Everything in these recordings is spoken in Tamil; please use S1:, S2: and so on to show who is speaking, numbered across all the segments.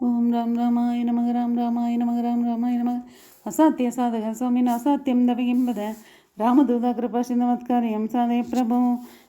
S1: ஓம் ராம் ராமாய நமக ராம் ராமாய நமக ராம் ராமாய நமக. அசாத்திய சாதக சுவாமின் அசாத்தியம் தவகிம்பத ராமதூதா கிருபா சிந்தமத்காரியம் சாதய பிரபு.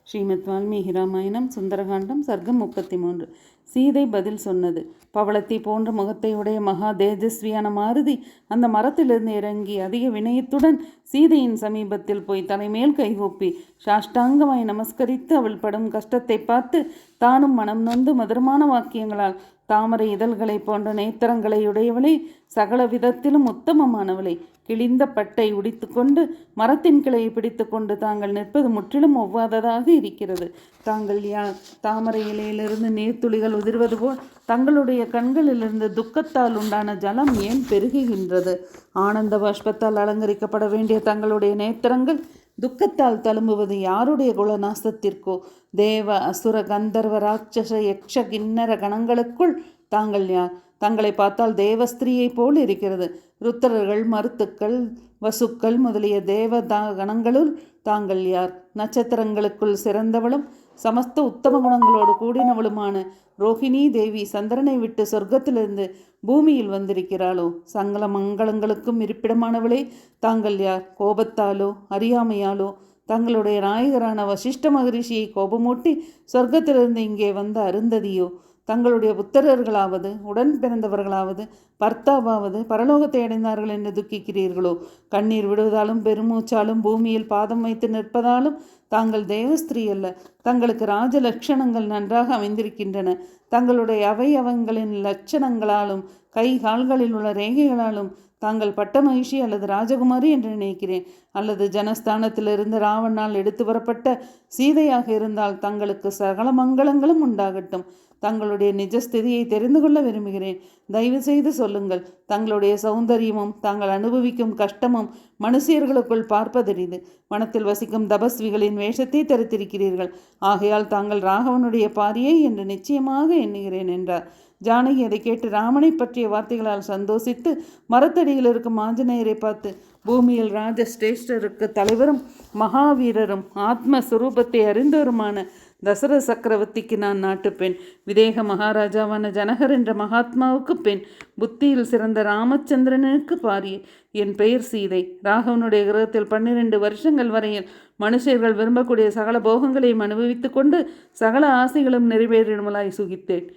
S1: ஸ்ரீமத் வால்மீகி ராமாயணம் சுந்தரகாண்டம் சர்க்கம் முப்பத்தி மூன்று சீதை பதில் சொன்னது. பவளத்தை போன்ற முகத்தை உடைய மகா தேஜஸ்வியான மாருதி அந்த மரத்திலிருந்து இறங்கி அதிக வினயத்துடன் சீதையின் சமீபத்தில் போய் தலைமேல் கைகூப்பி சாஷ்டாங்கமாய் நமஸ்கரித்து அவள் படும் கஷ்டத்தை பார்த்து தானும் மனம் நொந்து மதுரமான வாக்கியங்களால் தாமரை இதழ்களை போன்ற நேத்திரங்களை உடையவளே சகல விதத்திலும் உத்தமமானவளை. கிழிந்த பட்டை உடித்துக்கொண்டு மரத்தின் கிளையை பிடித்துக்கொண்டு தாங்கள் நிற்பது முற்றிலும் ஒவ்வாததாக இருக்கிறது. தாங்கள் யா தாமரை இலையிலிருந்து நீர்த்துளிகள் உதிர்வது போல் தங்களுடைய கண்களிலிருந்து துக்கத்தால் உண்டான ஜலம் ஏன் பெருகுகின்றது? ஆனந்த பாஷ்பத்தால் அலங்கரிக்கப்பட வேண்டிய தங்களுடைய நேத்திரங்கள் துக்கத்தால் தழும்புவது யாருடைய குலநாசத்திற்கோ? தேவ அசுர கந்தர்வ ராட்சச யக்ஷ கிண்ணர கணங்களுக்குள் தாங்கள் யார்? தங்களை பார்த்தால் தேவஸ்திரியைப் போல் இருக்கிறது. ருத்திரர்கள் மருத்துக்கள் வசுக்கள் முதலிய தேவ கணங்களுள் தாங்கள் யார்? நட்சத்திரங்களுக்குள் சிறந்தவளும் சமஸ்த உத்தம குணங்களோடு கூடினவளுமான ரோஹிணி தேவி சந்திரனை விட்டு சொர்க்கத்திலிருந்து பூமியில் வந்திருக்கிறாளோ? சங்கல மங்களங்களுக்கும் இருப்பிடமானவளே தாங்கள் யார்? கோபத்தாலோ அறியாமையாலோ? தங்களுடைய நாயகரான வசிஷ்ட மகரிஷியை கோபமூட்டி சொர்க்கத்திலிருந்து இங்கே வந்த அருந்ததியோ? தங்களுடைய புத்தரர்களாவது உடன் பிறந்தவர்களாவது பர்த்தாவாவது பரலோகத்தை அடைந்தார்கள் என்று துக்கிக்கிறீர்களோ? கண்ணீர் விடுவதாலும் பெருமூச்சாலும் பூமியில் பாதம் வைத்து நிற்பதாலும் தாங்கள் தேவஸ்திரீ அல்ல. தங்களுக்கு ராஜ லட்சணங்கள் நன்றாக அமைந்திருக்கின்றன. தங்களுடைய அவயவங்களின் லட்சணங்களாலும் கை கால்களில் உள்ள ரேகைகளாலும் தாங்கள் பட்ட மகிழ்ச்சி அல்லது ராஜகுமாரி என்று நினைக்கிறேன். அல்லது ஜனஸ்தானத்திலிருந்து ராவணால் எடுத்து வரப்பட்ட சீதையாக இருந்தால் தங்களுக்கு சகல மங்களங்களும் உண்டாகட்டும். தங்களுடைய நிஜஸ்திதியை தெரிந்து கொள்ள விரும்புகிறேன். தயவு செய்து சொல்லுங்கள். தங்களுடைய சௌந்தரியமும் தாங்கள் அனுபவிக்கும் கஷ்டமும் மனுஷியர்களுக்குள் பார்ப்பதறிது மனத்தில் வசிக்கும் தபஸ்விகளின் வேஷத்தை தரித்திருக்கிறீர்கள். ஆகையால் தாங்கள் ராகவனுடைய பாரியை என்று நிச்சயமாக எண்ணுகிறேன் என்றார். ஜானகி அதை கேட்டு ராமனை பற்றிய வார்த்தைகளால் சந்தோஷித்து மரத்தடியில் இருக்கும் ஆஞ்சநேயரை பார்த்து பூமியில் ராஜ ஸ்ரேஷ்டருக்கு தலைவரும் மகாவீரரும் ஆத்ம சுரூபத்தை அறிந்தவருமான தசர சக்கரவர்த்திக்கு நான் நாட்டு பெண். விதேக மகாராஜாவான ஜனகர் என்ற மகாத்மாவுக்கு பெண். புத்தியில் சிறந்த ராமச்சந்திரனுக்கு பாரி என் பெயர் சீதை. ராகவனுடைய கிரகத்தில் பன்னிரண்டு வருஷங்கள் வரையில் மனுஷர்கள் விரும்பக்கூடிய சகல போகங்களையும் அனுபவித்து கொண்டு சகல ஆசைகளும் நிறைவேறிடுமலாய் சுகித்தேன்.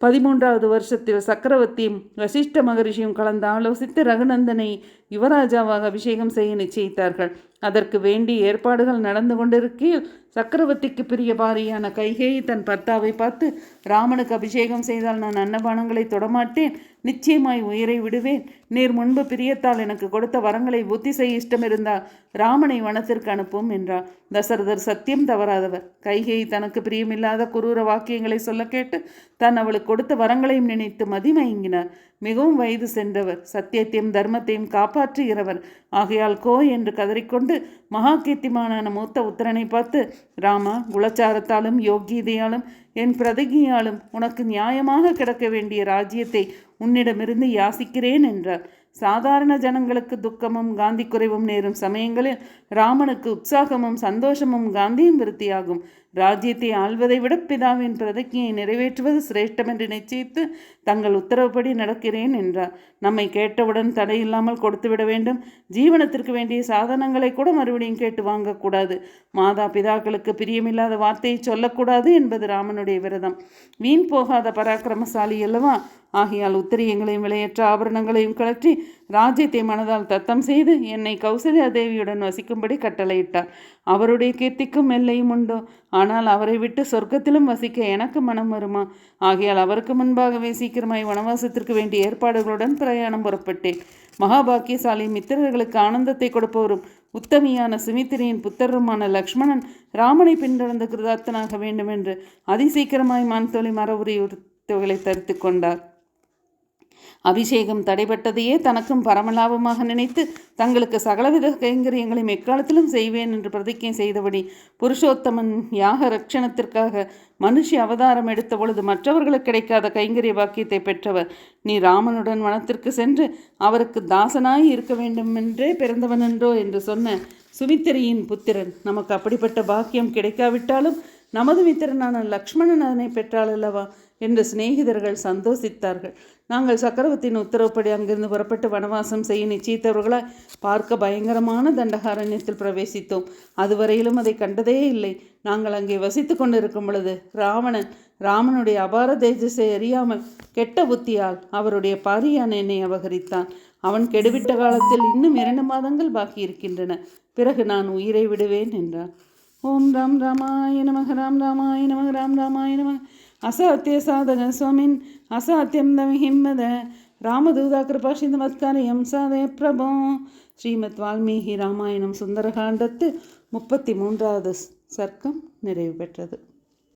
S1: பதிமூன்றாவது வருஷத்தில் சக்கரவர்த்தியும் வசிஷ்ட மகரிஷியும் கலந்து ஆலோசித்து ரகுநந்தனை யுவராஜாவாக அபிஷேகம் செய்ய நிச்சயித்தார்கள். அதற்கு வேண்டி ஏற்பாடுகள் நடந்து கொண்டிருக்கையில் சக்கரவர்த்திக்கு பிரிய பாரியான கைகேயி தன் பர்த்தாவை பார்த்து ராமனுக்கு அபிஷேகம் செய்தால் நான் அன்னபானங்களை தொடமாட்டேன். நிச்சயமாய் உயிரை விடுவேன். நீர் முன்பு பிரியத்தால் எனக்கு கொடுத்த வரங்களை புத்தி செய்ய இஷ்டமிருந்தா ராமனை வனத்திற்கு அனுப்பும் என்றார். தசரதர் சத்தியம் தவறாதவர். கைகை தனக்கு பிரியமில்லாத குரூர வாக்கியங்களை சொல்ல கேட்டு தான் அவளுக்கு கொடுத்த வரங்களையும் நினைத்து மதிமயங்கினார் மிகவும் வயது சென்றவர். சத்தியத்தையும் தர்மத்தையும் காப்பாற்றுகிறவர். ஆகையால் கோ என்று கதறிக்கொண்டு மகா கீர்த்திமானான மூத்த உத்தரனை பார்த்து ராமா குலச்சாரத்தாலும் யோகியதையாலும் என் பிரதிகையாலும் உனக்கு நியாயமாக கிடக்க வேண்டிய ராஜ்யத்தை உன்னிடமிருந்து யாசிக்கிறேன் என்றார். சாதாரண ஜனங்களுக்கு துக்கமும் காந்தி குறைவும் நேரும் சமயங்களில் ராமனுக்கு உற்சாகமும் சந்தோஷமும் காந்தியும் விருத்தியாகும். ராஜ்யத்தை ஆள்வதை விட பிதாவின் பிரதிஜையை நிறைவேற்றுவது சிரேஷ்டம் என்று நிச்சயித்து தங்கள் உத்தரவுப்படி நடக்கிறேன் என்றார். நம்மை கேட்டவுடன் தடையில்லாமல் கொடுத்துவிட வேண்டும். ஜீவனத்திற்கு வேண்டிய சாதனங்களை கூட மறுபடியும் கேட்டு வாங்கக்கூடாது. மாதா பிதாக்களுக்கு பிரியமில்லாத வார்த்தையை சொல்லக்கூடாது என்பது ராமனுடைய விரதம். வீண் போகாத பராக்கிரமசாலி அல்லவா? ஆகையால் உத்திரியங்களையும் விளையற்ற ஆபரணங்களையும் கழற்றி ராஜ்யத்தை மனதால் தத்தம் செய்து என்னை கௌசல்யா தேவியுடன் வசிக்கும்படி கட்டளையிட்டார். அவருடைய கீர்த்திக்கும் எல்லையும் உண்டோ? ஆனால் அவரை விட்டு சொர்க்கத்திலும் வசிக்க எனக்கு மனம் வருமா? ஆகையால் அவருக்கு முன்பாகவே சீக்கிரமாய் வனவாசத்திற்கு வேண்டிய ஏற்பாடுகளுடன் பிரயாணம் புறப்பட்டேன். மகாபாக்கியசாலி மித்திரர்களுக்கு ஆனந்தத்தை கொடுப்பவரும் உத்தமியான சுமித்திரியின் புத்தருமான லக்ஷ்மணன் ராமனை பின்தொடர்ந்த கிருதார்த்தனாக வேண்டுமென்று அதிசீக்கிரமாய் மான் தொலை மரவுரியுறுத்தவர்களை தரித்து கொண்டார். அபிஷேகம் தடைபட்டதையே தனக்கும் பரமலாபமாக நினைத்து தங்களுக்கு சகலவித கைங்கரியங்களையும் எக்காலத்திலும் செய்வேன் என்று பிரதிஜை செய்தபடி புருஷோத்தமன் யாக ரட்சணத்திற்காக மனுஷி அவதாரம் எடுத்த பொழுது மற்றவர்களுக்கு கிடைக்காத கைங்கரிய பாக்கியத்தை பெற்றவர். நீ ராமனுடன் வனத்திற்கு சென்று அவருக்கு தாசனாய் இருக்க வேண்டும் என்றே பிறந்தவன் என்றோ என்று சொன்ன சுமித்திரியின் புத்திரன். நமக்கு அப்படிப்பட்ட பாக்கியம் கிடைக்காவிட்டாலும் நமது மித்திரனான லக்ஷ்மணன் அதனை பெற்றாள் அல்லவா என்று சிநேகிதர்கள் சந்தோஷித்தார்கள். நாங்கள் சக்கரவர்த்தியின் உத்தரவுப்படி அங்கிருந்து புறப்பட்டு வனவாசம் செய்ய நிச்சயித்தவர்களாய் பார்க்க பயங்கரமான தண்டகாரண்யத்தில் பிரவேசித்தோம். அதுவரையிலும் அதை கண்டதே இல்லை. நாங்கள் அங்கே வசித்து கொண்டிருக்கும் பொழுது ராவணன் ராமனுடைய அபார தேஜஸை அறியாமல் கெட்ட புத்தியால் அவருடைய பாரியான என்னை அபகரித்தான். அவன் கெடுவிட்ட காலத்தில் இன்னும் இரண்டு மாதங்கள் பாக்கி இருக்கின்றன பிறகு நான் உயிரை விடுவேன் என்றான். ஓம் ராம் ராமாய நமக ராம் ராமாய நமக ராம் ராமாய நமக. அசாத்திய சாதக சுவாமின் அசாத்தியம் தமிஹிம்மத ராமதூதா கிருபா சிந்தமத்காரியம் சாதய பிரபோ. ஸ்ரீமத் வால்மீகி ராமாயணம் சுந்தரகாண்டத்து முப்பத்தி மூன்றாவது சர்க்கம் நிறைவு பெற்றது.